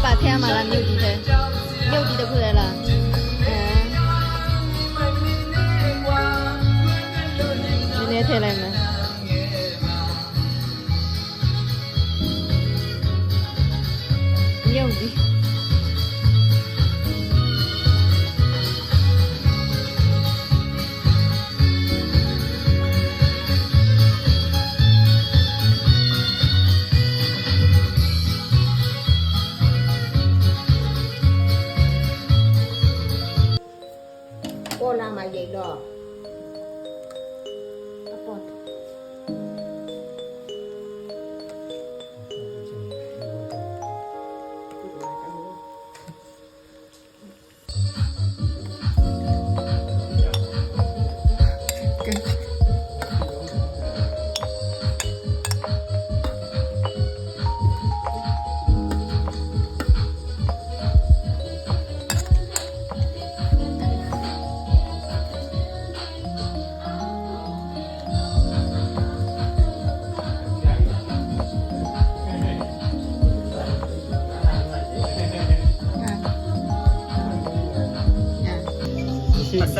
ခညက်ပါထဲမှာလားမြုပ်ဒီထဲမြုပ်ဒီတ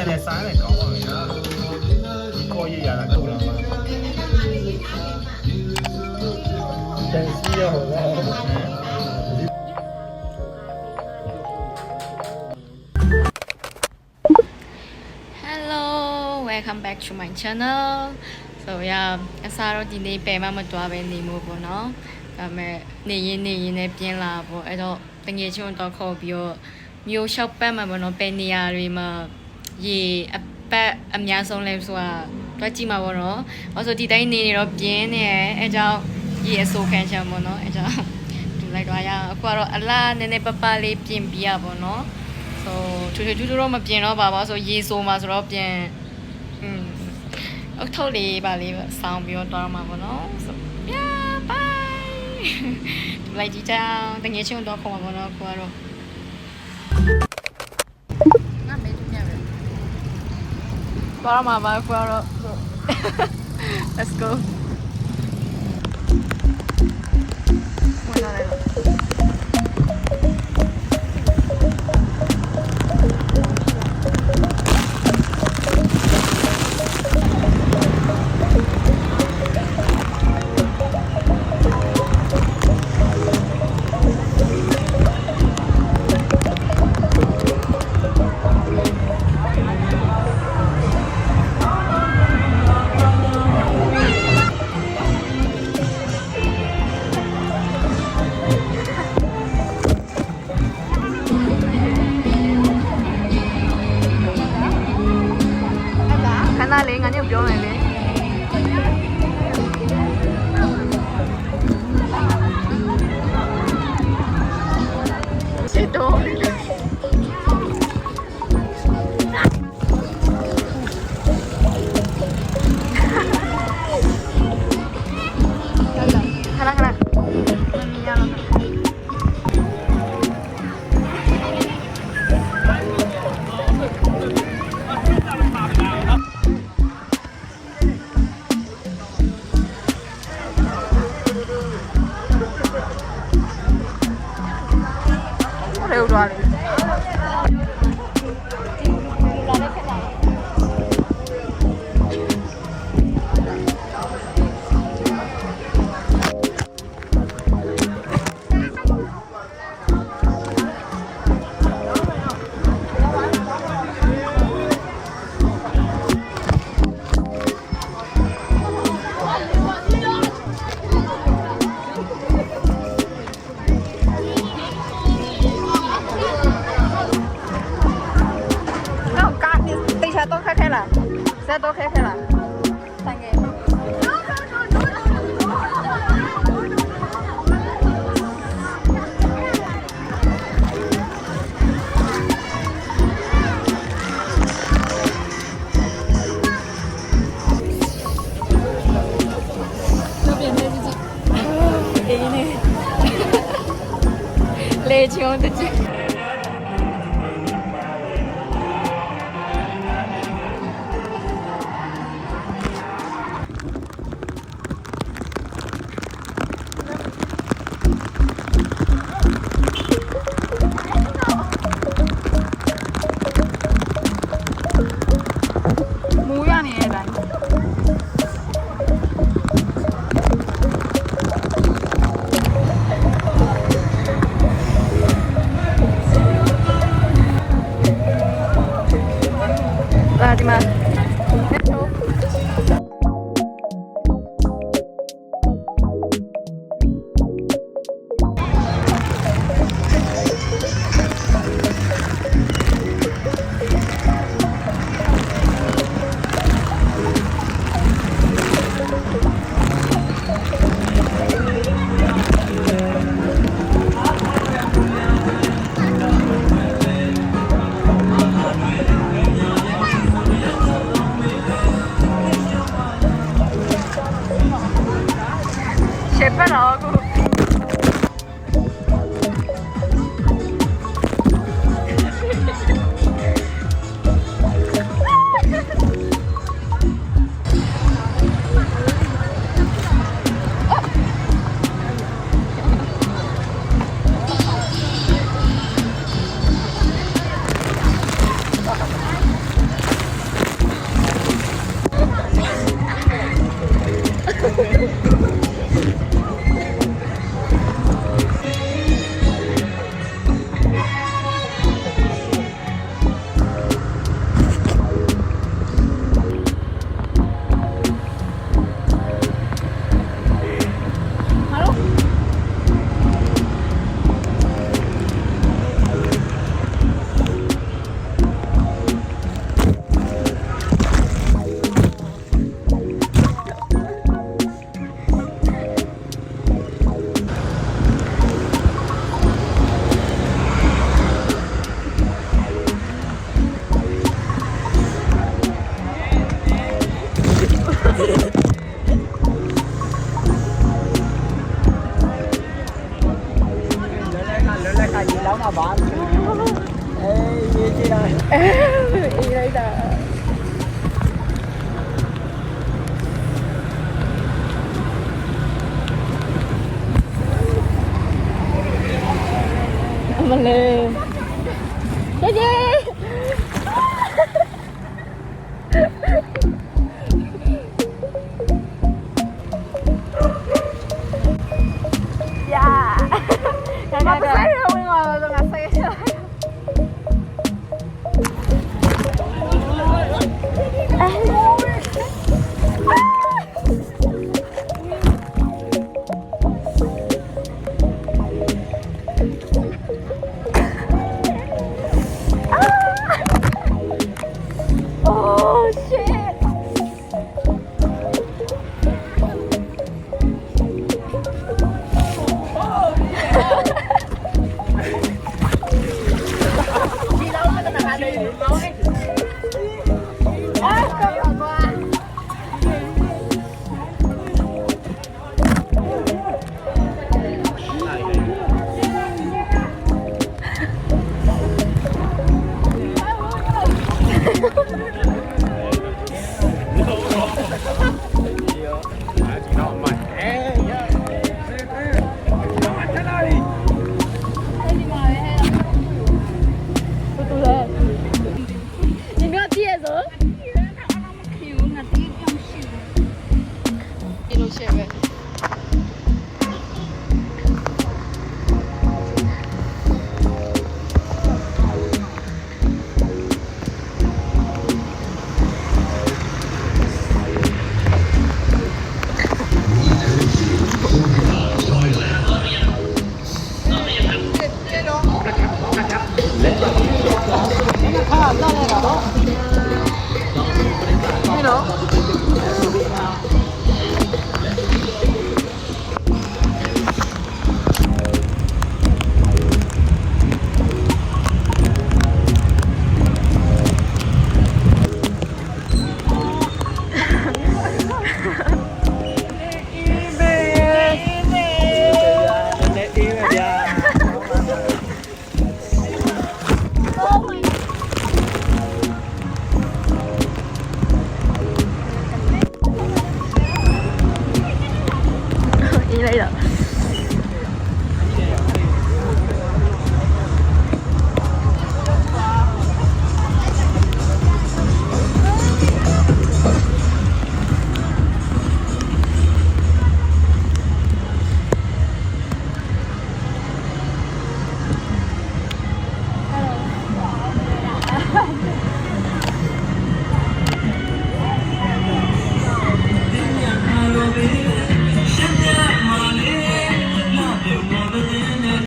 ဆက်နဲ့စားတယ်ကောင်းပါမယ်ဒီကိုရရတာကိုလာမှာတန်စီရောဟော Hello welcome back to my channel so yeah အစားတော့ဒီနေ့ပယ်မမတွားပဲနေမို့ပေါ့နော်ဒါပေမဲ့နေရင်နေရင်လည်းပြင်းလာပေါ့အဲ့တော့တငယ်ချင်းတော့ခေါ်ပြီးတော့မျိုးလျှောက်ပတ်မှာပေါ့နော်ပယ်နေရာတွေမှာ ရေအပတ်အများဆုံးလဲဆိုတာတွက်ကြည့်မှာပေါ့နော်။ဘာလို့ဒီတိုင်းနေနေတော့ပြင်းနေတယ်အဲကြောင့်ရေအစိုးခံချင်ပေါ့နော်အဲကြောင့်ဒီလိုက်တော့ရအောင်အခုကတော့အလားနည်းနည်းပပလေးပြင်ပြရပေါ့နော်။ so ထူထူထူထူတော့မပြင်တော့ပါပါဆိုရေဆိုမှာဆိုတော့ပြင်อืมအထုပ်လေးပါလေးဆောင်းပြီးတော့တော့မှာပေါ့နော် so yeah bye ဒီလိုက်ကြည့်ကြအောင်တငယ်ချင်းတော့ခေါ်မှာပေါ့နော်ကိုကတော့ တော့မှာပါကိုကတော့ let's go ခဏလေးငါညပြောမယ် ဆက်တော့ခဲခဲလားဆိုင်င